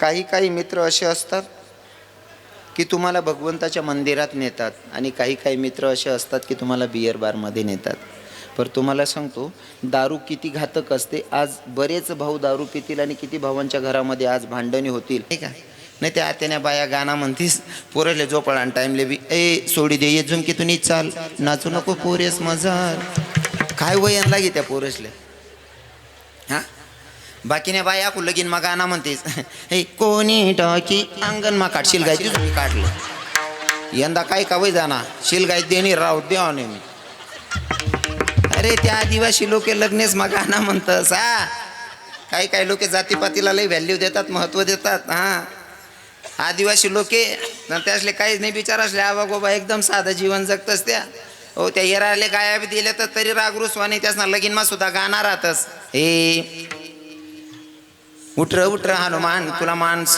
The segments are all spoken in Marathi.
काही काही मित्र असे असतात की तुम्हाला भगवंताच्या मंदिरात नेतात आणि काही काही मित्र असे असतात की तुम्हाला बियर बारमध्ये नेतात. पर तुम्हाला सांगतो दारू किती घातक असते आज बरेच भाऊ दारू पितील आणि किती भावांच्या घरामध्ये आज भांडणी होतील. नाही का? नाही त्या आत्याने बाया गाणं म्हणतीस पोरेले झोपाळा टाइमले बी ए सोडी दे ये झुमकी तुम्ही चाल नाचू नको पोरेस मजार. काय वयन लागे त्या पोरेसले? हां? बाकीने बाई आकू लगीन मग गाणं म्हणतेस. हे कोणी टाकी अंगण मा काढ शिलगाय तुम्ही काढलं. यंदा काय का वय जाना शिलगाय देणे राहू द्या मी. अरे त्या आदिवासी लोक लग्नेस मग गाणं म्हणतस हा. काही काही लोक जातीपातीला लई व्हॅल्यू देतात महत्त्व देतात हा. आदिवासी लोके त्यासले काहीच नाही बिचार असले आबा गोबा एकदम साधं जीवन जगतस त्या. हो त्या येराले गाया बी दिले तर तरी रागरुसवाने त्यासना लगीनमा सुद्धा गाणार राहतस. हे उठर उठर हनुमान तुला माणस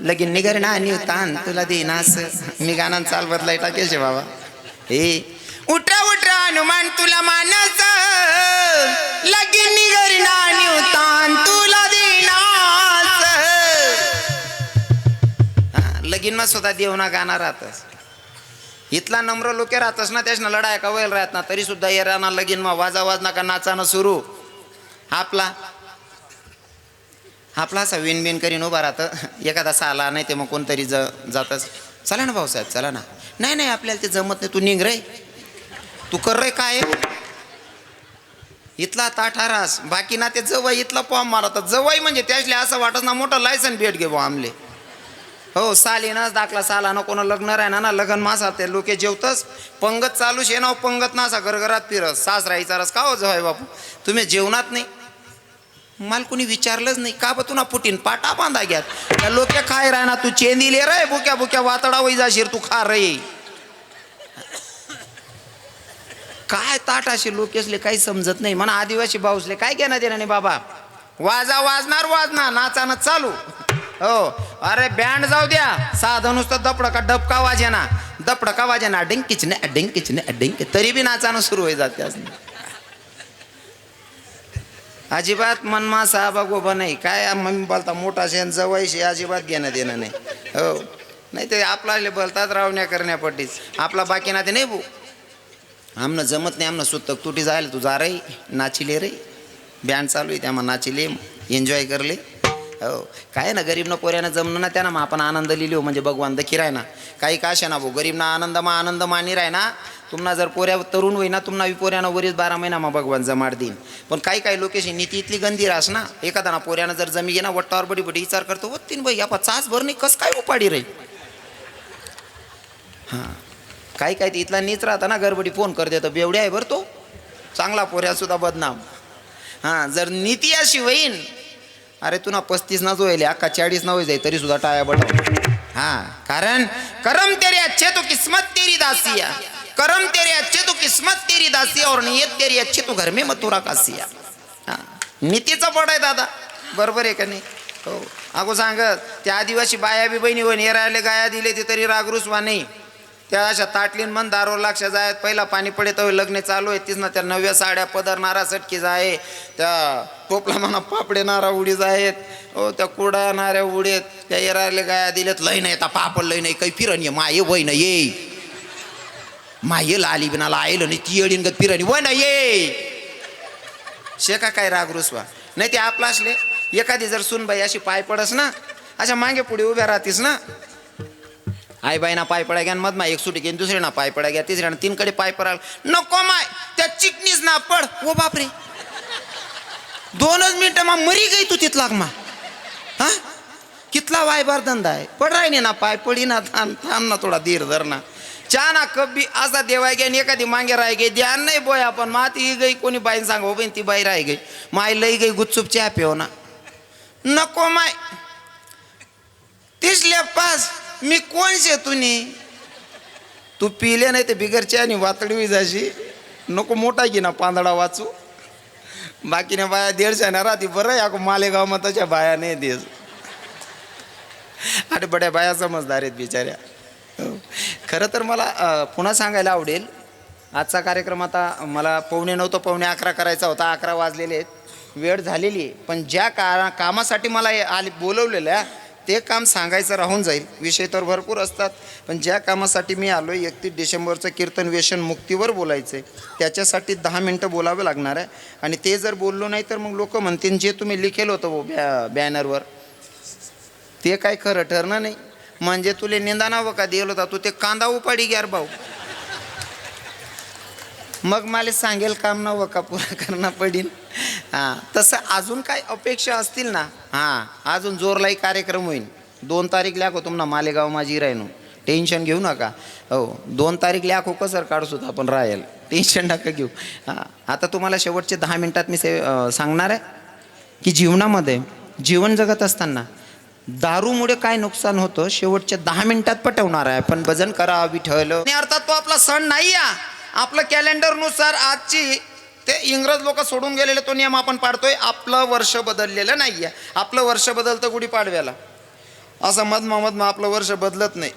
लगीन निगर ना तान तुला देनास. मी गाणं चाल बदलाय टाकेश शे बाबा. हे उठरा उठरा हनुमान तुला मानस. लगीन निगर ना तान तुला देनास. लगीन मग सुद्धा देवना गाणं राहतस इथला नम्र लोके राहतस ना त्याच्यानं लढाय का वैल राहत ना तरी सुद्धा येराना लगीनमा वाजा वाजना का नाचानं सुरू. आपला आपला असा विन बिन करीन उभा राहतं. एखादा साला नाही ते मग कोणतरी ज जातच. चला ना भाऊसाहेब चला ना. नाही नाही आपल्याला ते जमत नाही. तू निघ रे. तू कर रे काय? इथला ताठारास बाकी ना ते जवळ इथला पॉम मारत जवळ म्हणजे त्याचले असं वाटत ना मोठं लायसन भेट घे घेऊ आमले हो सालीनच दाखला साला ना. कोणा लग्न राहणार ना. लग्न मासा ते लोके जेवतच पंगत चालूच शे ना. पंगत ना असा घरघरात फिरस. सासरा विचारस का हो जवाय बापू? तुम्ही जेवणात नाही. मला कोणी विचारलंच नाही. का बा तुला फुटीन? पाटा बांधा घ्यात. त्या लोके खाय राह ना तू चेंदी रे बुक्या बुक्या वातडा वै जाशीर तू खा रे. काय ताट असे लोक असले काही समजत नाही. म्हणा आदिवासी भाऊसले काय घेणं देणं नाही बाबा? वाजा वाजणार वाजणार नाचाना चालू. हो. अरे बँड जाऊ द्या. साधं नुसतं दपडका डबका वाजेना. दपडका वाजेना अडिंग किचने ना किचने अडिंग डिंक तरी बी नाचानं सुरू होई जाते अजिबात मनमा साहेबा गोबा नाही. काय मम्मी बोलता मोठा शेण जवळशी अजिबात घेणं देणं नाही. हो. नाही ते आपल्याला बोलतात रावण्या करण्यापट्टीच आपला बाकी नाते नाही भाऊ आमनं जमत नाही आमनं सुतक तुटी जायला तू जा रे नाचिले रे. बँड चालू आहे त्यामुळे नाचिले एन्जॉय करले हो. काय ना गरीब ना पोऱ्यानं जमणं ना त्यानं मग आपण आनंद लिहिलो म्हणजे भगवान दखी राय ना काही का ना भाऊ गरीब ना आनंद मा आनंद मानी राय ना तुम्हाला जर पोऱ्या तरुण होईना तुम्हाला पोऱ्यानं वरीच बारा महिना मग भगवान जमाड देईन. पण काही काही लोकेशन नीती इथली गंदी रास ना एखादा ना पोऱ्यानं जर जमी येणार वट्टावर बडी बडी विचार करतो हो तीन बाई आपा चाच भर नाही कस काय उपाडी रे हां. काही काही इथला नीच राहता ना गरबडी फोन कर देतो बेवड्या आहे बरं तो. चांगला पोऱ्या सुद्धा बदनाम. हां जर नीती अशी होईन अरे तुला पस्तीस ना जो येईल अक्का चाळीस ना होईल तरी सुद्धा टाळ्या बडव हां कारण करम तेरी अच्छे तो किस्मत तेरी दासिया करम तेरे अच्छे तो किस्मत तेरी दासिया और नियत तेरी अच्छी तो घर में मथुरा कासिया हां नीतीचा पड आहे दादा। बरोबर आहे का नाही? हो. अगो सांगत त्या आदिवासी बाया बी बहिणी होईन राहिले गाया दिले ते तरी रागरुसवा नाही. त्या अशा ताटलीन मन दारो लक्ष जायत पहिला पाणी पडे तर लग्न चालू आहे तीच ना त्या नव्या साड्या पदरणारा सटकी जाय त्या टोपला म्हणा पापडे नारा उडी जायत हो त्या कुडा नाऱ्या उडीत त्या येराले गाया दिलेत लय नाही आता पापड लय नाही काही फिरण ये माये वय येई ये. मायेला आली बिनाला आयलं नाही ती येडीन गत फिरणी वय ना ये शेका काय राग रुसवा? नाही ते आपला असले एखादी जर सुनबाई अशी पाय पडस ना अशा मागे पुढे उभ्या राहतीस ना. आई बाईना पाय पडा घ्या मधमा एक सुटी घेऊन दुसऱ्या ना पाय पडा घ्या तिसऱ्या तीनकडे पाय पडाल नको माय त्या चिकनीच ना पड. ओ बापरे. दोनच मिनिटं मा मरी गई तू तिथला मा. हा? कितला वायबार धंदा आहे. पड राही ना पाय पडी ना थांब थांब ना थोडा धीर धर ना. चाना कब्बी असा देवाय गे एखादी मागे राय गे ध्यान नाही बोय आपण माती ही गई कोणी बाईन सांग हो ती बाई राय गई. माय लई गई गुच्चूप चहा पेव ना. नको माय तिसल्या पास मी कोण शे तुनी? तू पिले नाही ते बिगरची आणि वातडी जाशी. नको मोठा घे ना पांदडा वाचू. बाकीने बाया दीडशे ना राहते बरं या अगो मालेगाव मग तशा बाया नाही देस अरे बड्या बाया समजदार आहेत बिचाऱ्या. खरं तर मला पुन्हा सांगायला आवडेल. आजचा कार्यक्रम आता मला पावणे नऊ तर पावणे अकरा करायचा होता अकरा वाजलेले आहेत. वेळ झालेली आहे पण ज्या का कामासाठी मला हे आले बोलवलेलं आहे ते काम सांगायचं राहून जाईल. विषय तर भरपूर असतात पण ज्या कामासाठी मी आलो आहे एकतीस डिसेंबरचं कीर्तन व्यसन मुक्तीवर बोलायचं आहे त्याच्यासाठी दहा मिनटं बोलावं लागणार आहे. आणि ते जर बोललो नाही तर मग लोक म्हणतील जे तुम्ही लिखेल होतं बॅ बॅनरवर ते काय खरं ठरणार नाही. म्हणजे तुले निंदानावं का दिलं होता? तू ते कांदा उपाडी ग्यार भाऊ. मग मला सांगेल काम ना का पुरा करणं पडीन. हां तसं अजून काय अपेक्षा असतील ना? हां अजून जोरलाई कार्यक्रम होईल दोन तारीख लाखो तुम्हाला मालेगाव माझी राहिनो टेन्शन घेऊ नका. हो दोन तारीख लाखो हो कसं काढू आपण राहील टेन्शन नका घेऊ. हां आता तुम्हाला शेवटचे दहा मिनटात मी से सांगणार आहे की जीवनामध्ये जीवन जगत असताना दारूमुळे काय नुकसान होतं? शेवटच्या दहा मिनिटात पटवणार आहे. पण भजन करा विठ्ठल. आणि अर्थात तो आपला सण नाही या आपलं कॅलेंडरनुसार आजची ते इंग्रज लोक सोडून गेलेले तो नियम आपण पाडतोय. आपलं वर्ष बदललेलं नाही आहे आपलं वर्ष बदलतं गुढीपाडव्याला. असं मध मधमा आपलं वर्ष बदलत नाही.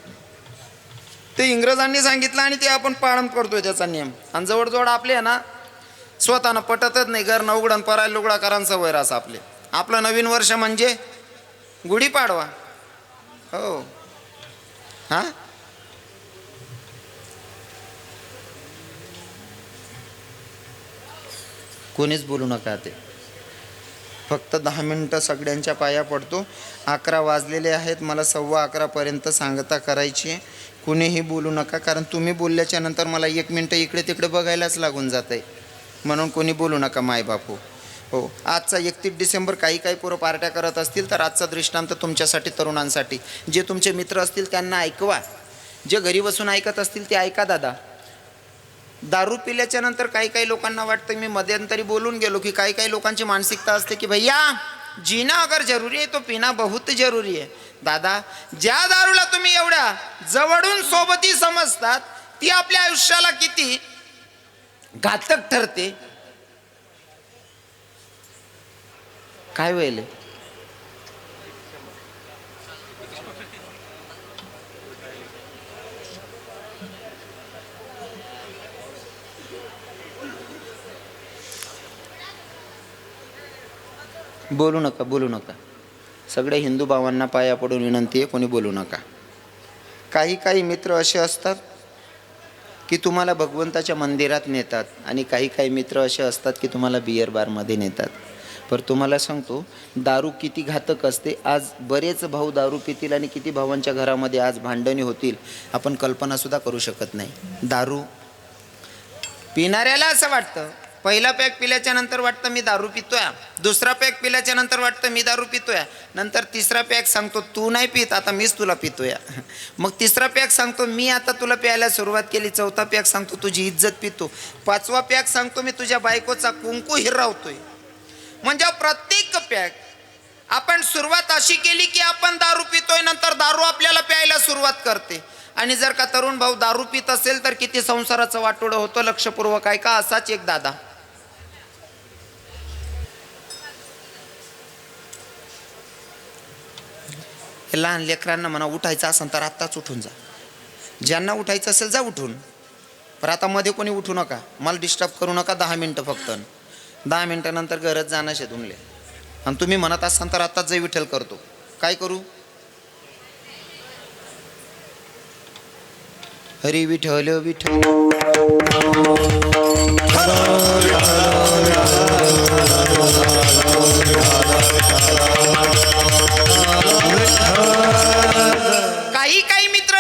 ते इंग्रजांनी सांगितलं आणि ते आपण पाळण करतोय त्याचा नियम. आणि जवळजवळ आपले आहे ना स्वतःनं पटतच नाही. घर उघडण परायला लुगडा करांचं सवय रास आपले. आपलं नवीन वर्ष म्हणजे गुढीपाडवा हो. हां? कोणीच बोलू नका ते. फक्त दहा मिनटं सगळ्यांच्या पाया पडतो. अकरा वाजलेले आहेत. मला सव्वा अकरापर्यंत सांगता करायची आहे. कुणीही बोलू नका. कारण तुम्ही बोलल्याच्या नंतर मला एक मिनटं इकडे तिकडे बघायलाच लागून जात आहे म्हणून कोणी बोलू नका मायबापू. हो. आजचा एकतीस डिसेंबर काही काही पोरं पार्ट्या करत असतील तर आजचा दृष्टांत तुमच्यासाठी तरुणांसाठी. जे तुमचे मित्र असतील त्यांना ऐकवा. जे घरी बसून ऐकत असतील ते ऐका दादा. दारू पिल्याच्या नंतर काही काही लोकांना वाटतं मी मध्यंतरी बोलून गेलो की काही काही लोकांची मानसिकता असते की भैया जीना अगर जरुरी आहे तो पिना बहुत जरुरी आहे. दादा ज्या दारूला तुम्ही एवढ्या जवळून सोबती समजतात ती आपल्या आयुष्याला किती घातक ठरते. काय होईल बोलू नका बोलू नका. सगळ्या हिंदू भावांना पाया पडून विनंती आहे कोणी बोलू नका. काही काही मित्र असे असतात की तुम्हाला भगवंताच्या मंदिरात नेतात आणि काही काही मित्र असे असतात की तुम्हाला बियर बारमध्ये नेतात. पर तुम्हाला सांगतो दारू किती घातक असते आज बरेच भाऊ दारू पितील आणि किती भावांच्या घरामध्ये आज भांडणी होतील आपण कल्पनासुद्धा करू शकत नाही. दारू पिणाऱ्याला असं वाटतं पहिला पॅक पिल्याच्या नंतर वाटतं मी दारू पितोय दुसरा पॅक पिल्याच्या नंतर वाटतं मी दारू पितोय नंतर तिसरा पॅक सांगतो तू नाही पित आता मीच तुला पितोय. मग तिसरा पॅक सांगतो मी आता तुला प्यायला सुरुवात केली. चौथा पॅक सांगतो तुझी इज्जत पितो. पाचवा पॅक सांगतो मी तुझ्या बायकोचा कुंकू हिरावतोय. म्हणजे प्रत्येक पॅक आपण सुरुवात अशी केली की आपण दारू पितोय नंतर दारू आपल्याला प्यायला सुरुवात करते. आणि जर का तरुण भाऊ दारू पित असेल तर किती संसाराचं वाटोडं होतं लक्षपूर्वक आहे का असाच एक दादा. हे लहान लेकरांना म्हणा उठायचं असेल तर आत्ताच उठून जा. ज्यांना उठायचं असेल जा उठून. पर आता मध्ये कोणी उठू नका. मला डिस्टर्ब करू नका दहा मिनटं फक्त. दहा मिनटानंतर गरज जाणं शे तुमले आणि तुम्ही म्हणत असाल तर आत्ताच जय विठ्ठल करतो. काय करू? हरी विठ्ठल विठ्ठल. काही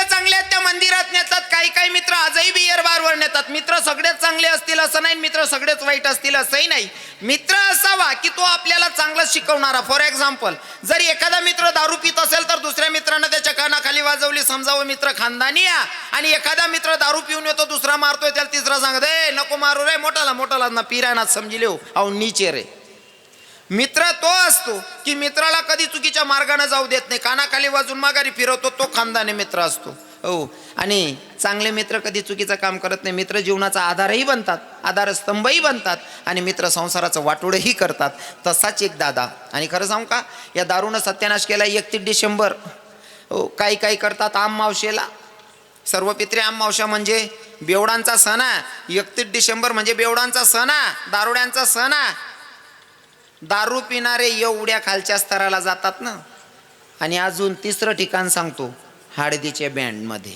चांगले आहेत त्या मंदिरात नेतात. काही काही मित्र आजही बियर बारवर नेतात. मित्र सगळेच चांगले असतील असं नाही मित्र सगळेच वाईट असतील असंही नाही. मित्र असावा की तो आपल्याला चांगलं शिकवणारा. फॉर एक्झाम्पल जर एखादा मित्र दारू पित असेल तर दुसऱ्या मित्रानं त्याच्या कानाखाली वाजवली समजावं मित्र खानदानी या. आणि एखादा मित्र दारू पिऊन येतो दुसरा मारतोय त्याला तिसरा सांगत ए नको मारू रे मोठाला मोठाला ना पिरायना समजिले हो. अहो नीचे रे. मित्र तो असतो की मित्राला कधी चुकीच्या मार्गाने जाऊ देत नाही. कानाखाली वाजून माघारी फिरवतो तो खानदाने मित्र असतो. हो. आणि चांगले मित्र कधी चुकीचं काम करत नाही. मित्र जीवनाचा आधारही बनतात आधारस्तंभही बनतात आणि मित्र संसाराचं वाटोडंही करतात. तसाच एक दादा. आणि खरं सांगू का या दारूनं सत्यानाश केला एकतीस डिसेंबर. हो काही काही करतात आम मावशेला. सर्व पित्रे आम मावशा म्हणजे बेवडांचा सण. आहे एकतीस डिसेंबर म्हणजे बेवडांचा सण आहे दारुड्यांचा सण. आहे दारू पिणारे एवढ्या खालच्या स्तराला जातात ना? आणि अजून तिसरं ठिकाण सांगतो हळदीच्या बँडमध्ये.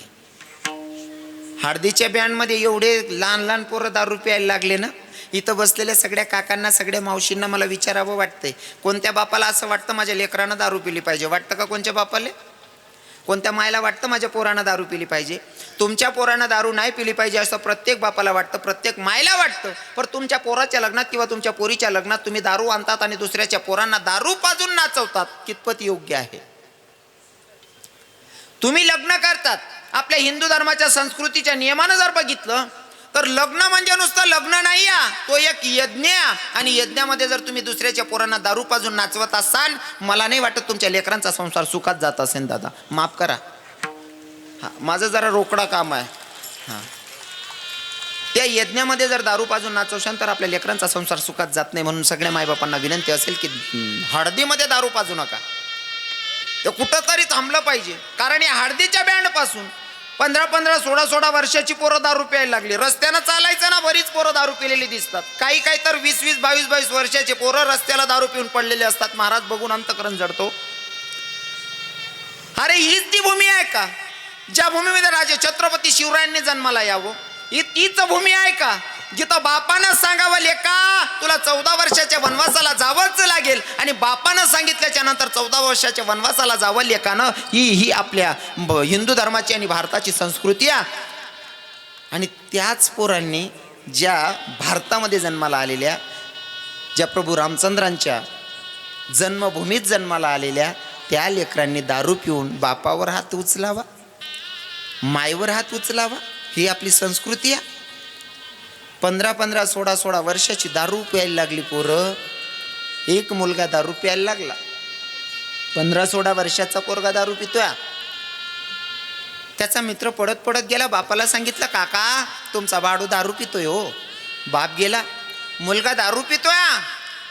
हळदीच्या बँडमध्ये एवढे लहान लहान पोरं दारू प्यायला लागले ना? इथं बसलेल्या सगळ्या काकांना सगळ्या मावशींना मला विचारावं वाटतंय. कोणत्या बापाला असं वाटतं? माझ्या लेकरानं दारू पिली पाहिजे. वाटतं का कोणत्या बापाले? कोणत्या मायला वाटतं माझ्या पोरानं दारू पिली पाहिजे? तुमच्या पोरानं दारू नाही पिली पाहिजे असं प्रत्येक बापाला वाटतं प्रत्येक मायला वाटतं. पण तुमच्या पोराच्या लग्नात किंवा तुमच्या पोरीच्या लग्नात तुम्ही दारू आणतात आणि दुसऱ्याच्या पोरांना दारू पाजून नाचवतात. कितपत योग्य आहे? तुम्ही लग्न करतात. आपल्या हिंदू धर्माच्या संस्कृतीच्या नियमानं जर बघितलं तर लग्न म्हणजे नुसतं लग्न नाही या तो एक यज्ञ आणि यज्ञामध्ये जर तुम्ही दुसऱ्याच्या पोरांना दारू पाजून नाचवत असाल मला नाही वाटत तुमच्या लेकरांचा संसार सुखात जात असेल दादा. माफ करा. हा माझं जरा रोकडा काम आहे. हां. त्या यज्ञामध्ये जर दारू पाजून नाचवशाल तर आपल्या लेकरांचा संसार सुखात जात नाही म्हणून सगळ्या मायबापांना विनंती असेल की हळदीमध्ये दारू पाजू नका. ते कुठंतरी थांबलं पाहिजे. कारण या हळदीच्या बँडपासून पंधरा पंधरा सोळा सोळा वर्षाची पोरं दारू प्यायला लागली. रस्त्यानं चालायचं ना बरीच पोरं दारू पिलेली दिसतात. काही काही तर वीस वीस बावीस बावीस वर्षाचे पोरं रस्त्याला दारू पिऊन पडलेले असतात. महाराज बघून अंतकरण जडतो. अरे हीच ती भूमी आहे का? ज्या भूमीमध्ये राजे छत्रपती शिवरायांनी जन्माला यावं ही तीच भूमी आहे का? जिथं बापानं सांगावं लेका तुला चौदा वर्षाच्या वनवासाला जावंच लागेल. आणि बापानं सांगितल्याच्या नंतर चौदा वर्षाच्या वनवासाला जावं लेकानं. ही ही आपल्या ब- हिंदू धर्माची आणि भारताची संस्कृती आहे. आणि त्याच पोरांनी ज्या भारतामध्ये जन्माला आलेल्या ज्या प्रभू रामचंद्रांच्या जन्मभूमीत जन्माला आलेल्या त्या लेकरांनी दारू पिऊन बापावर हात उचलावा मायवर हात उचलावा ही आपली संस्कृती आहे. पंधरा पंधरा सोळा सोळा वर्षाची दारू प्यायला लागली पोरं. एक मुलगा दारू प्यायला लागला. पंधरा सोळा वर्षाचा पोरगा दारू पितोय. त्याचा मित्र पडत पडत गेला. बापाला सांगितलं काका तुमचा बाडू दारू पितोय हो. बाप गेला. मुलगा दारू पितोय?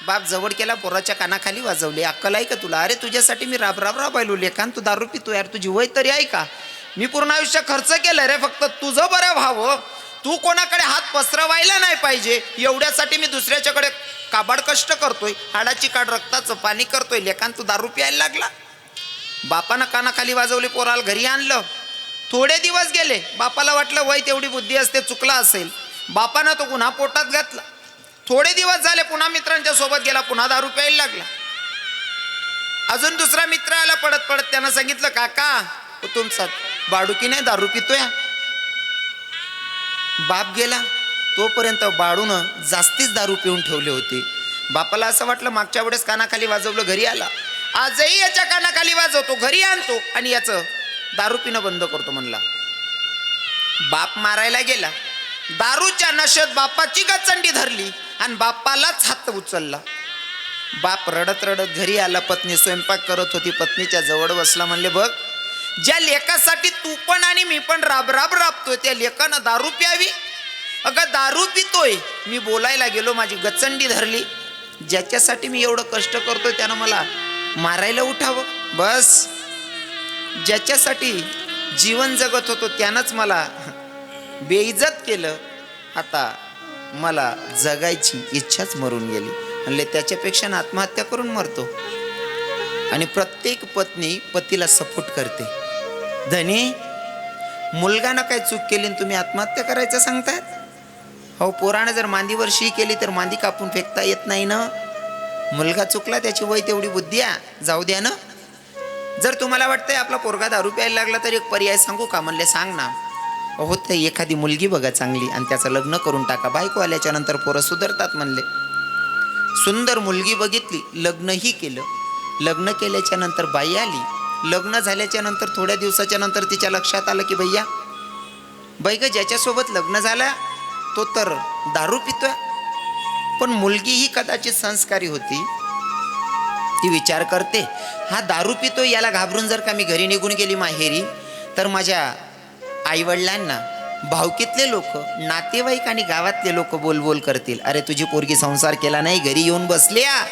बाप जवळ केला. पोराच्या कानाखाली वाजवली. अक्कल आहे का तुला? अरे तुझ्यासाठी मी राब राब राबायलो लेखान तू दारू पितो यार तुझी वय तरी आहे का? मी पूर्ण आयुष्य खर्च केलं रे. फक्त तुझं बरं व्हावं. तू कोणाकडे हात पसरवायला नाही पाहिजे. एवढ्यासाठी मी दुसऱ्याच्याकडे काबाड कष्ट करतोय. हाडाची काढ रक्ताचं पाणी करतोय. लेखान तू दारू प्यायला लागला? बापानं कानाखाली वाजवली पोराला घरी आणलं. थोडे दिवस गेले. बापाला वाटलं वय तेवढी बुद्धी असते चुकला असेल. बापानं तो गुन्हा पोटात घातला. थोडे दिवस झाले पुन्हा मित्रांच्या सोबत गेला पुन्हा दारू प्यायला लागला. अजून दुसरा मित्र आला पडत पडत त्यानं सांगितलं काका तुमचा बाडुकी नाही दारू पितोय. बाप गेला तोपर्यंत बाळूनं जास्तीच दारू पिऊन ठेवले होते. बापाला असं वाटलं मागच्या वेळेस कानाखाली वाजवलं घरी आला. आजही याच्या कानाखाली वाजवतो घरी आणतो आणि याचं दारू पिणं बंद करतो म्हणला. बाप मारायला गेला. दारूच्या नशेत बापाची गचंडी धरली आणि बापालाच हात उचलला. बाप रडत रडत घरी आला पत्नी स्वयंपाक करत होती पत्नीच्या जवळ बसला म्हणले बघ ज्या लेखासाठी तू पण आणि मी पण राब राब राबतोय त्या लेकानं दारू प्यावी? अगं दारू पितोय. मी बोलायला गेलो माझी गचंडी धरली. ज्याच्यासाठी मी एवढं कष्ट करतोय त्यानं मला मारायला उठावं. बस. ज्याच्यासाठी जीवन जगत होतो त्यानंच मला बेइज्जत केलं. आता मला जगायची इच्छाच मरून गेली. म्हणले त्याच्यापेक्षा आत्महत्या करून मरतो. आणि प्रत्येक पत्नी पतीला सपोर्ट करते. धनी मुलगानं काय चूक केली आणि तुम्ही आत्महत्या करायचं सांगतायत? हो पोरानं जर मांदीवर शी केली तर मांदी कापून फेकता येत नाही ना? मुलगा चुकला त्याची वय तेवढी बुद्धी आहे जाऊ द्या ना. जर तुम्हाला वाटतंय आपला पोरगा दारू प्यायला लागला तर एक पर्याय सांगू का? म्हणले सांग ना. हो ते एखादी मुलगी बघा चांगली आणि त्याचं लग्न करून टाका. बायको आल्याच्यानंतर पोरं सुधरतात म्हणले. सुंदर मुलगी बघितली लग्नही केलं. लग्न केल्याच्यानंतर बाई आली. लग्न झाल्याच्यानंतर थोड्या दिवसाच्या नंतर तिच्या लक्षात आलं की भैया बैग ज्याच्यासोबत लग्न झालं तो तर दारू पितोय. पण मुलगी ही कदाचित संस्कारी होती. ती विचार करते हा दारू पितो याला घाबरून जर का मी घरी निघून गेली माहेरी तर माझ्या आईवडिलांना भावकीतले लोक नातेवाईक आणि गावातले लोक बोलबोल करतील. अरे तुझी पोरगी संसार केला नाही घरी येऊन बसल्या.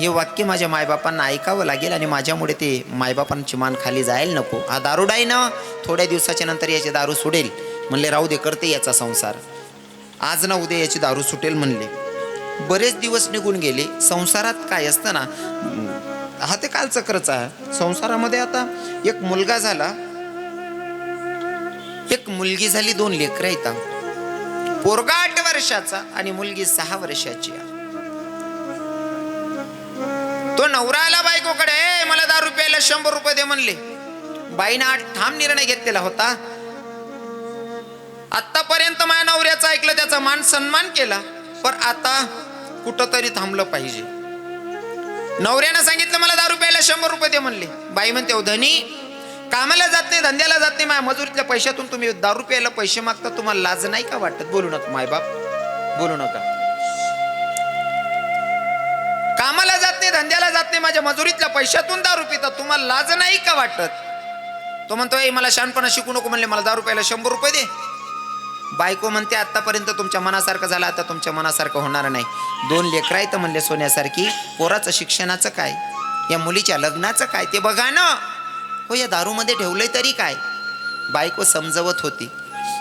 हे वाक्य माझ्या मायबापांना ऐकावं लागेल आणि माझ्यामुळे ते मायबापांची मान खाली जायला नको. हा दारुडाय ना थोड्या दिवसाच्या नंतर याची दारू सुटेल. म्हणले राहू दे करते याचा संसार. आज ना उद्या याची दारू सुटेल म्हणले. बरेच दिवस निघून गेले. संसारात काय असतं ना हा ते कालचक्रच आहे. संसारामध्ये आता एक मुलगा झाला. एक मुलगी झाली दोन लेकरं येतात पोरगा आठ वर्षाचा आणि मुलगी सहा वर्षाची आहे. तो नवरा आला बायकोकडे मला दहा रुपयाला शंभर रुपये दे म्हणले. बाईनं आठ ठाम निर्णय घेतलेला होता. आतापर्यंत माझ्या नवऱ्याचं ऐकलं त्याचा मान सन्मान केला पण आता कुठंतरी थांबलं पाहिजे. नवऱ्यानं सांगितलं मला दहा रुपयाला शंभर रुपये दे म्हणले. बाई म्हणते "ओ धनी कामाला जात नाही धंद्याला जात नाही माझ्या मजुरीतल्या पैशातून तुम्ही दहा रुपयाला पैसे मागता तुम्हाला लाज नाही का वाटत? बोलू नका मायबाप. बोलू नका. कामाला नाही धंद्याला जात नाही माझ्या मजुरीतल्या पैशातून दारू पितात तुम्हाला लाज नाही का वाटत? तो म्हणतो "ए, मला शहाणपणा शिकू नको म्हणले मला दारू रुपयाला शंभर रुपये दे. बायको म्हणते आतापर्यंत तुमच्या मनासारखं झालं आता तुमच्या मनासारखं होणार नाही. दोन लेकरं आहेत म्हणले सोन्यासारखी पोराचं शिक्षणाचं काय? या मुलीच्या लग्नाचं काय? ते बघा ना. हो या दारूमध्ये ठेवलंय तरी काय? बायको समजवत होती.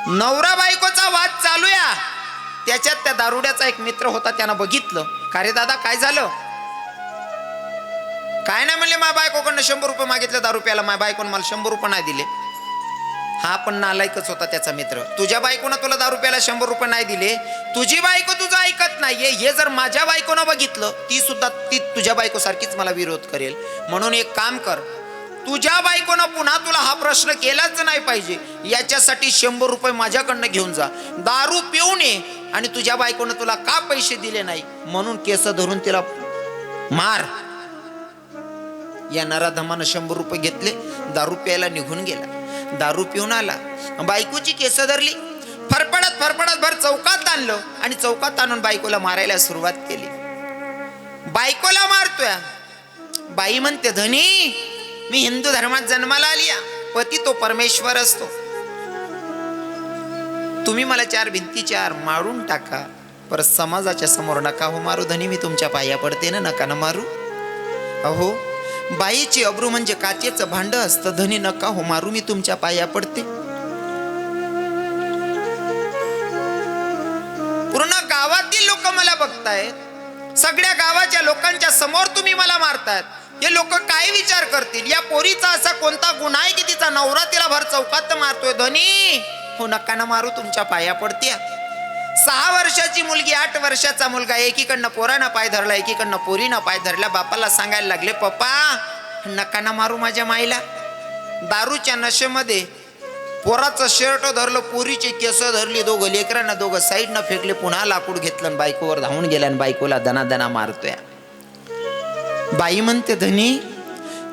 नवरा बायकोचा वाद चालूया. त्याच्यात त्या दारुड्याचा एक मित्र होता त्यानं बघितलं. का रे दादा काय झालं? काय नाही म्हणले माझ्या बायकोकडनं शंभर रुपये मागितले दहा रुपयाला माझ्या बायकोनं मला शंभर रुपये नाही दिले. हा पण नालायकच होता त्याचा मित्र. तुझ्या बायकोनं तुला दहा रुपयाला शंभर रुपये नाही दिले. तुझी बायको तुझं ऐकत नाहीये. हे जर माझ्या बायकोनं बघितलं ती सुद्धा ती तुझ्या बायको सारखीच मला विरोध करेल. म्हणून एक काम कर. तुझ्या बायकोनं पुन्हा तुला हा प्रश्न केलाच नाही पाहिजे. याच्यासाठी शंभर रुपये माझ्याकडनं घेऊन जा. दारू पिऊ नये आणि तुझ्या बायकोनं तुला का पैसे दिले नाही? म्हणून केस धरून तिला मार. या नराधमानं शंभर रुपये घेतले दारू प्यायला निघून गेला. दारू पिऊन आला. बायकोची केस धरली. फरफडत फरफडत भर चौकात आणलं आणि चौकात आणून बायकोला मारायला सुरुवात केली. बायकोला मारतोय. बाई म्हणते धनी मी हिंदू धर्मात जन्माला आली पती तो परमेश्वर असतो. तुम्ही मला चार भिंती चार मारून टाका. पर समाजाच्या समोर नका हो मारू. धनी मी तुमच्या पाया पडते ना. नका ना मारू. अहो बाईची अब्रू म्हणजे काचेचं भांड असतं. धनी नका हो मारू मी तुमच्या पाया पडते. पूर्ण गावातील लोक मला बघतायत. सगळ्या गावाच्या लोकांच्या समोर तुम्ही मला मारतायत. हे लोक काय विचार करतील? या पोरीचा असा कोणता गुन्हा आहे की तिचा नवरा तिला भर चौकात मारतोय? धनी हो नका ना मारू तुमच्या पाया पडते सहा वर्षाची मुलगी आठ वर्षाचा मुलगा एकीकडनं पोरानं पाय धरला एकीकडनं पोरीनं पाय धरला. बापाला सांगायला लागले पप्पा नका ना मारू माझ्या माईला. दारूच्या नशेमध्ये पोराचं शर्ट धरलं पोरीचे केस धरली दोघं लेकरांना दोघं साईडनं फेकले पुन्हा लाकूड घेतलं आणि बायकोवर धावून गेल्या बायकोला दणादणा मारतोय. बाई म्हणते धनी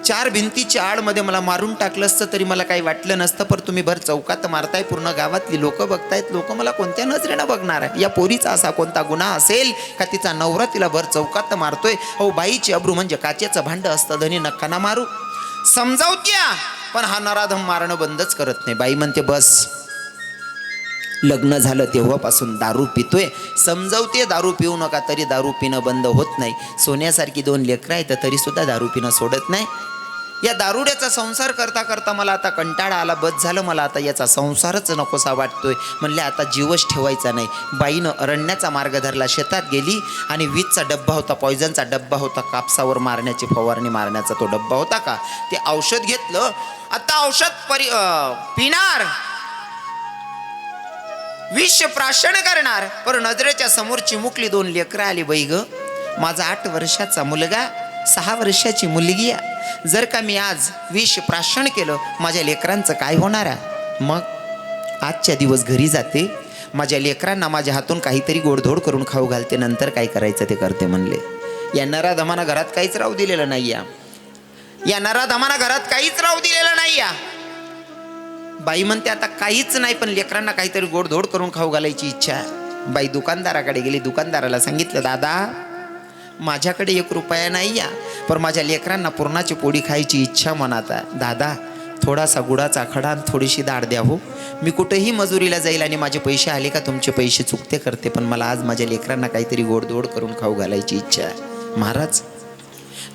चार भिंतीच्या आडमध्ये मला मारून टाकलं असतं तरी मला काही वाटलं नसतं पण तुम्ही भर चौकात मारताय पूर्ण गावातली लोक बघतायत. लोक मला कोणत्या नजरेनं बघणार आहे? या पोरीचा असा कोणता गुन्हा असेल का तिचा नवरा तिला भर चौकात मारतोय? अहो बाईची अब्रू म्हणजे काचेचं भांड असतं धनी नक्काना ना मारू समजावत्या पण हा नराधम मारणं बंदच करत नाही. बाई म्हणते बस. लग्न झालं तेव्हापासून दारू पितोय. समजवते दारू पिऊ नका तरी दारू पिणं बंद होत नाही. सोन्यासारखी दोन लेकरं आहेत तरी सुद्धा दारू पिणं सोडत नाही. या दारुड्याचा संसार करता करता मला आता कंटाळा आला बस झालं मला आता याचा संसारच नकोसा वाटतोय. म्हणले आता जीवच ठेवायचा नाही. बाईनं अरण्याचा मार्ग धरला शेतात गेली आणि वीजचा डब्बा होता पॉयझनचा डब्बा होता कापसावर मारण्याची फवारणी मारण्याचा तो डब्बा होता का? ते औषध घेतलं. आता औषध परि पिणार. विष प्राशन करणार. पर नजरेच्या समोर चिमुकली दोन लेकरं आली बाई ग. माझा आठ वर्षाचा मुलगा सहा वर्षाची मुलगी आहे. जर का मी आज विष प्राशन केलं माझ्या लेकरांचं काय होणार आहे? मग? आजच्या दिवस घरी जाते माझ्या लेकरांना माझ्या हातून काहीतरी गोडधोड करून खाऊ घालते नंतर काय करायचं ते करते म्हणले. या नराधमाना घरात काहीच राहू दिलेलं नाही या या नराधमाना घरात काहीच राहू दिलेलं नाही या बाई म्हणते आता काहीच नाही पण लेकरांना काहीतरी गोडधोड करून खाऊ घालायची इच्छा बाई दुकानदाराकडे गेली दुकानदाराला सांगितलं दादा माझ्याकडे एक रुपया नाही या पण माझ्या लेकरांना पुरणाची पोळी खायची इच्छा मनात आहे. दादा थोडासा गुडाचा खडा आणि थोडीशी दाड द्या हो. मी कुठेही मजुरीला जाईल आणि माझे पैसे आले का तुमचे पैसे चुकते करते पण मला आज माझ्या लेकरांना काहीतरी गोडधोड करून खाऊ घालायची इच्छा आहे. महाराज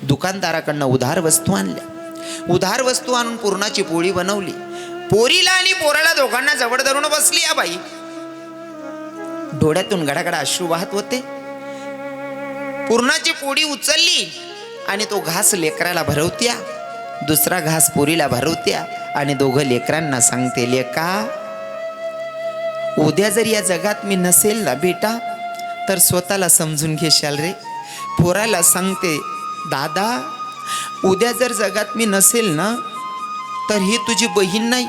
दुकानदाराकडनं उधार वस्तू आणल्या. उधार वस्तू आणून पुरणाची पोळी बनवली. पोरीला आणि पोराला दोघांना जवळ धरून बसली या बाई. डोळ्यातून गडागडा अश्रू वाहत होते. पूर्णाची पोळी उचलली आणि तो घास लेकराला भरवत्या. दुसरा घास पोरीला भरवत्या आणि दोघं लेकरांना सांगते लेका उद्या जर या जगात मी नसेल ना बेटा तर स्वतःला समजून घेशाल रे. पोराला सांगते दादा उद्या जर जगात मी नसेल ना तर ही तुझी बहीण नाही.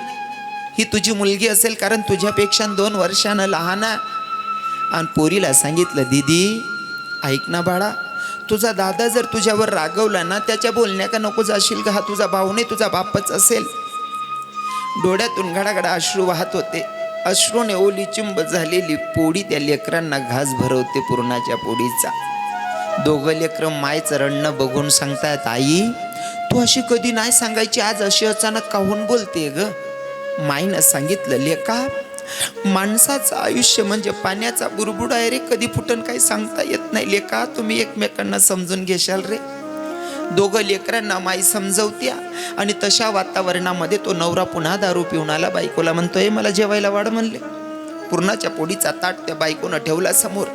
ही तुझी मुलगी असेल कारण तुझ्यापेक्षा दोन वर्षानं लहान आहे. आणि पोरीला सांगितलं दीदी ऐक ना बाळा तुझा दादा जर तुझ्यावर रागवला ना त्याच्या बोलण्या का नको जाशील का? हा तुझा भाऊ नाही तुझा बापच असेल. डोळ्यातून घडाघडा अश्रू वाहत होते. अश्रूने ओली चिंब झालेली पोळी त्या लेकरांना घास भरवते पूर्णाच्या पोळीचा. दोघं लेकरं मायचं रडणं बघून सांगतायत आई तू अशी कधी नाही सांगायची? आज अशी अचानक काहून बोलते ग? माईनं सांगितलं लेका माणसाचं आयुष्य म्हणजे पाण्याचा बुरबुड आहे रे. कधी फुटन काही सांगता येत नाही. लेखा तुम्ही एकमेकांना समजून घेशाल रे. दोघं लेकरांना माई समजवत्या आणि तशा वातावरणामध्ये तो नवरा पुन्हा दारू पिऊन आला. बायकोला म्हणतोय मला जेवायला वाढ म्हणले. पूर्णाच्या पोळीचा ताट त्या बायकोनं ठेवला समोर.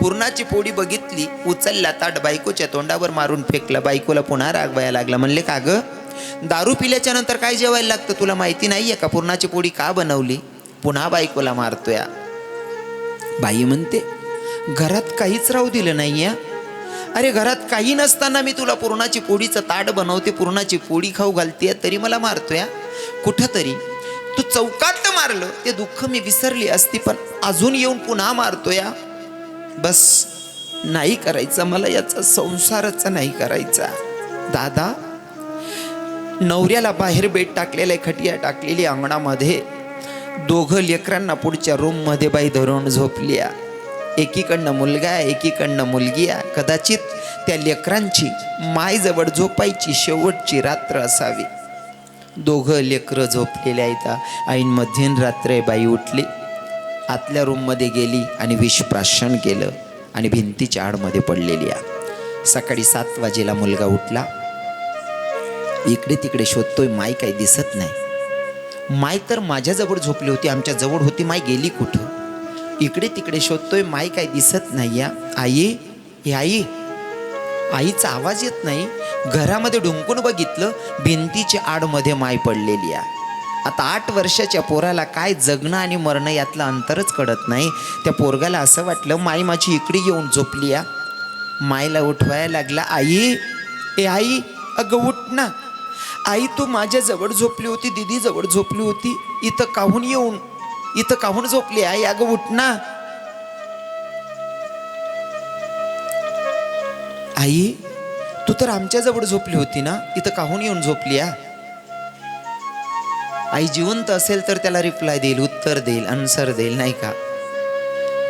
पूर्णाची पोडी बघितली उचलला ताट बायकोच्या तोंडावर मारून फेकला. बायकोला पुन्हा रागवायला लागला. म्हणले का ग? दारू पिल्याच्या नंतर काय जेवायला लागतं? तुला माहिती नाहीये का? पूर्णाची पोळी का बनवली? पुन्हा बायकोला मारतोय. बाई म्हणते घरात काहीच राहू दिलं नाही अरे घरात काही नसताना मी तुला पुरणाची पोळीचं ताट बनवते पुरणाची पोळी खाऊ घालते तरी मला मारतोय. कुठंतरी तू चौकात मारलं ते दुःख मी विसरली असती पण अजून येऊन पुन्हा मारतोय. बस नाही करायचं मला याचा संसारच नाही करायचा. दादा नवऱ्याला बाहेर बेट आहे खटिया टाकलेली अंगणामध्ये. दोघं लेकरांना पुढच्या रूममध्ये बाई धरून झोपल्या. एकीकडनं मुलगा एकीकडनं मुलगी. आहे कदाचित त्या लेकरांची मायजवळ झोपायची शेवटची रात्र असावी. दोघं लेकरं झोपलेल्या आहेत ऐन मध्यनरात्र बाई उठली. आतल्या रूममध्ये गेली आणि विषप्राशन केलं आणि भिंतीच्या आडमध्ये पडलेली आहे. सकाळी सात वाजेला मुलगा उठला. इकडे तिकडे शोधतोय माय काही दिसत नाही. माय तर माझ्याजवळ झोपली होती आमच्या जवळ होती माय गेली कुठं? इकडे तिकडे शोधतोय माय काय दिसत नाही या आई हे आई आईचा आवाज येत नाही. घरामध्ये डुंकून बघितलं भिंतीच्या आडमध्ये माय पडलेली आहे. आता आठ वर्षाच्या पोराला काय जगणं आणि मरणं यातलं अंतरच कळत नाही. त्या पोरगाला असं वाटलं माई माझी इकडे येऊन झोपली या मायला उठवायला लागला आई ए आई अगं उठ ना. आई तू माझ्या जवळ झोपली होती दिदी जवळ झोपली होती. इथं काहून येऊन इथं काहून झोपली आई अगं उठ ना. आई तू तर आमच्या जवळ झोपली होती ना? इथं काहून येऊन झोपली आ आई जिवंत असेल तर त्याला रिप्लाय देईल उत्तर देईल आन्सर देईल नाही का?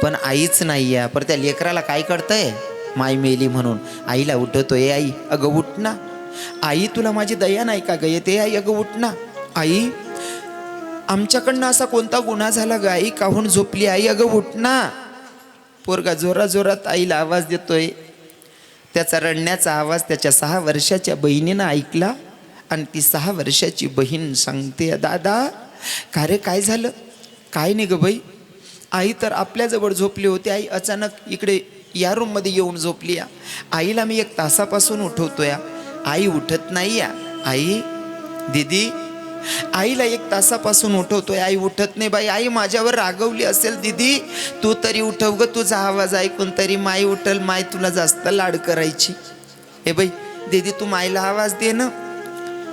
पण आईच नाही आहे. पर त्या लेकराला काय कळतंय? माय मेली म्हणून. आईला उठवतोय आई. अगं उठ ना. आई तुला माझी दया नाही का ग? येते आई अगं उठ ना. आई आमच्याकडनं असा कोणता गुन्हा झाला ग? आई काहून झोपली? आई अगं उठ ना. पोरगा जोरा जोरात आईला आवाज देतोय. त्याचा रडण्याचा आवाज त्याच्या सहा वर्षाच्या बहिणीनं ऐकला आणि ती सहा वर्षाची बहीण सांगते दादा का रे काय झालं? काय नाही ग बाई. आई तर आपल्याजवळ झोपली होती. आई अचानक इकडे या रूममध्ये येऊन झोपली या. आईला मी एक तासापासून उठवतोय आई उठत नाही या आई दीदी आईला एक तासापासून उठवतोय. आई उठत नाही. बाई आई माझ्यावर रागवली असेल दीदी तू तरी उठव ग तुझा आवाज ऐकून तरी माय उठल. माय तुला जास्त लाड करायची. हे बाई दीदी तू मायला आवाज दे ना.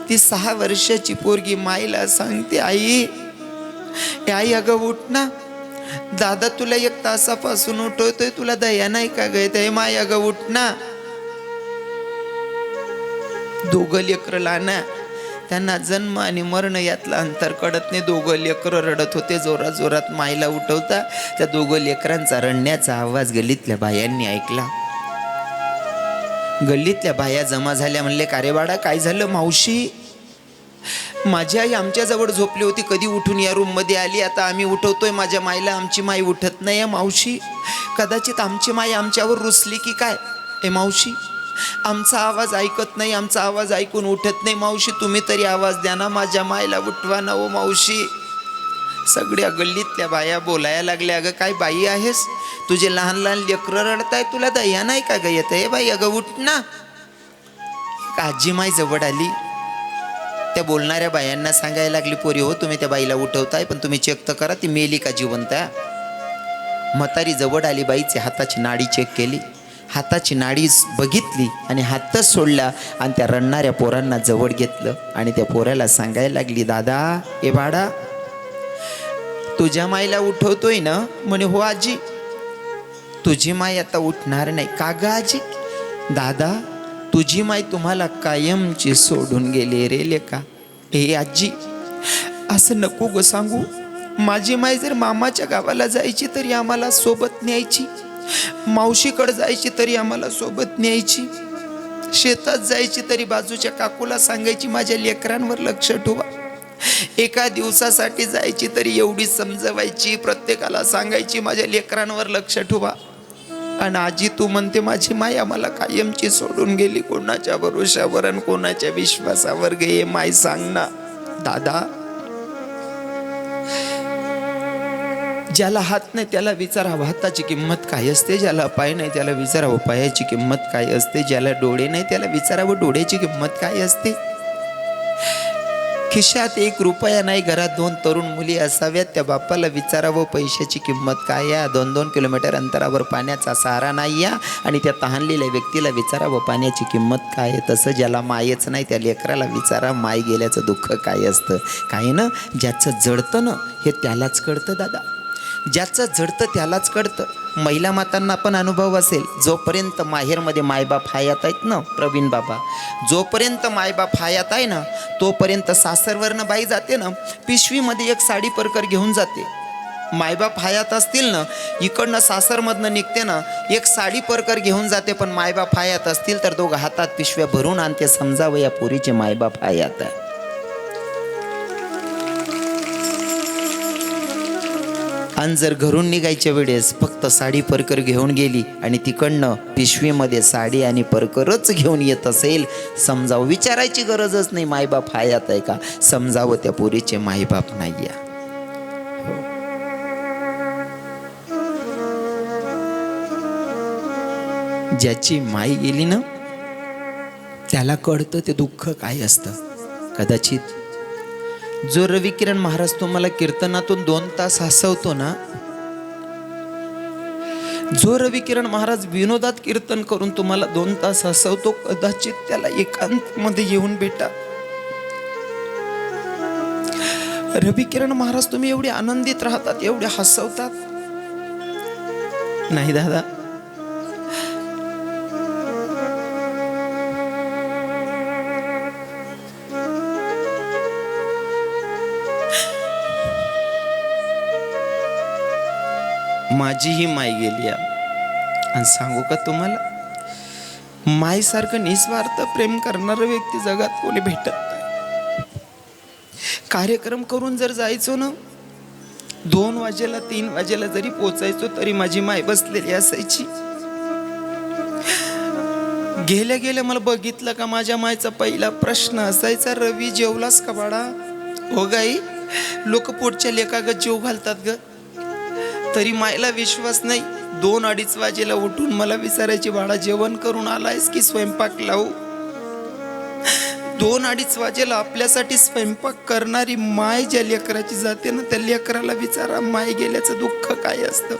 ती सहा वर्षाची पोरगी माईला सांगते आई आई अगं उठ ना. दादा तुला एक तासापासून उठवतोय. तुला दया नाही का ग? माय अगं उठ ना. दोघं लेकरं लहान त्यांना जन्म आणि मरण यातलं अंतर कळत नाही. दोघं लेकरं रडत होते जोरात जोरात मायला उठवता. त्या दोघं लेकरांचा रडण्याचा आवाज गल्लीतल्या बायांनी ऐकला. गल्लीतल्या बाया जमा झाल्या म्हणले कारेवाडा काय झालं मावशी? माझी आई आमच्याजवळ झोपली होती कधी उठून या रूममध्ये आली? आता आम्ही उठवतोय माझ्या माईला आमची माई उठत नाही मावशी? कदाचित आमची माई आमच्यावर रुसली की काय? ए मावशी आमचा आवाज ऐकत नाही आमचा आवाज ऐकून उठत नाही. मावशी तुम्ही तरी आवाज द्या ना. माझ्या मायला उठवा ना ओ मावशी. सगळ्या गल्लीतल्या बाया बोलायला लागल्या. अगं काय बाई आहेस? तुझे लहान लहान लेकरं रडताय. तुला दया नाही का ग येत? हे बाई अगं उठ ना. आजी माय जवळ आली. त्या बोलणाऱ्या बायांना सांगायला लागली पोरी हो तुम्ही त्या बाईला उठवताय पण तुम्ही चेक तर करा ती मेली का जिवंत म्हातारी जवळ आली बाईची हाताची नाडी चेक केली. हाताची नाडीच बघितली आणि हातच सोडला आणि त्या रडणाऱ्या पोरांना जवळ घेतलं आणि त्या पोराला सांगायला लागली दादा ए बाडा तुझ्या माईला उठवतोय ना? म्हणे हो आजी. तुझी माई आता उठणार नाही. का ग आजी? दादा तुझी माई तुम्हाला कायमची सोडून गेली रे लेका. हे आजी असं नको ग सांगू. माझी माय जर मामाच्या गावाला जायची तरी आम्हाला सोबत न्यायची. मावशीकडे जायची तरी आम्हाला सोबत न्यायची. शेतात जायची तरी बाजूच्या काकूला सांगायची माझ्या लेकरांवर लक्ष ठेवा. एका दिवसासाठी जायची तरी एवढी समजवायची प्रत्येकाला सांगायची माझ्या लेकरांवर लक्ष ठेवा. आणि आजी तू म्हणते माझी माय आम्हाला कायमची सोडून गेली. कोणाच्या भरोशावर आणि कोणाच्या विश्वासावर गे माय सांग ना. दादा ज्याला हात नाही त्याला विचारावं. हाताची किंमत काय असते? ज्याला पाय नाही त्याला विचारावं. पायाची किंमत काय असते? ज्याला डोळे नाही त्याला विचारावं. डोळ्याची किंमत काय असते? खिशात एक रुपया नाही घरात दोन तरुण मुली असाव्यात. त्या बापाला विचारावं. पैशाची किंमत काय या? दोन दोन किलोमीटर अंतरावर पाण्याचा सहारा नाही या? आणि त्या तहानलेल्या व्यक्तीला विचारावं. पाण्याची किंमत काय? आहे तसं ज्याला मायच नाही त्या लेकराला विचारा. माय गेल्याचं दुःख काय असतं? काय ना? ज्याचं जडतं ना हे त्यालाच कळतं दादा. ज्याचं जडतं त्यालाच कळतं. महिला मातांना पण अनुभव असेल. जोपर्यंत माहेरमध्ये मायबाप हयात आहेत ना प्रवीण बाबा जोपर्यंत मायबाप हयात आहे ना तोपर्यंत सासरवरनं बाई जाते ना पिशवीमध्ये एक साडी परकर घेऊन जाते. मायबाप हयात असतील ना इकडनं सासरमधनं निघते ना एक साडी परकर घेऊन जाते पण मायबाप हयात असतील तर दोघं हातात पिशव्या भरून आणते. समजावं या पोरीचे मायबाप हयात आहे. आणि जर घरून निघायच्या वेळेस फक्त साडी परकर घेऊन गेली आणि तिकडनं पिशवीमध्ये साडी आणि परकरच घेऊन येत असेल समजावं विचारायची गरजच नाही मायबाप हयात आहे का? समजावं त्या पोरीचे मायबाप नाही या. ज्याची माई गेली ना त्याला कळतं ते दुःख काय असतं. कदाचित जो रविकिरण महाराज तुम्हाला कीर्तनातून दोन तास हसवतो ना जो रविकिरण महाराज विनोदात कीर्तन करून तुम्हाला दोन तास हसवतो कदाचित त्याला एकांत मध्ये येऊन भेटा. रविकिरण महाराज तुम्ही एवढे आनंदित राहतात एवढे हसवतात. नाही दादा माझी ही माय गेली आहे. आणि सांगू का तुम्हाला? मायसारखं निस्वार्थ प्रेम करणारं व्यक्ती जगात कोणी भेटत नाही. कार्यक्रम करून जर जायचो ना दोन वाजेला तीन वाजेला जरी पोचायचो तरी माझी माय बसलेली असायची. गेल्या गेल्या मला बघितलं का माझ्या मायचा पहिला प्रश्न असायचा रवी जेवलास का बाळा? हो गाई. लोक पोटच्या लेखागत जेव घालतात ग. तरी मायला विश्वास नाही. दोन अडीच वाजेला उठून मला विचारायची बाळा जेवण करून आलायस की स्वयंपाक लावू? दोन अडीच वाजेला आपल्यासाठी स्वयंपाक करणारी माय ज्या लेकराची जाते ना त्या लेकराला विचारा माय गेल्याचं दुःख काय असतं?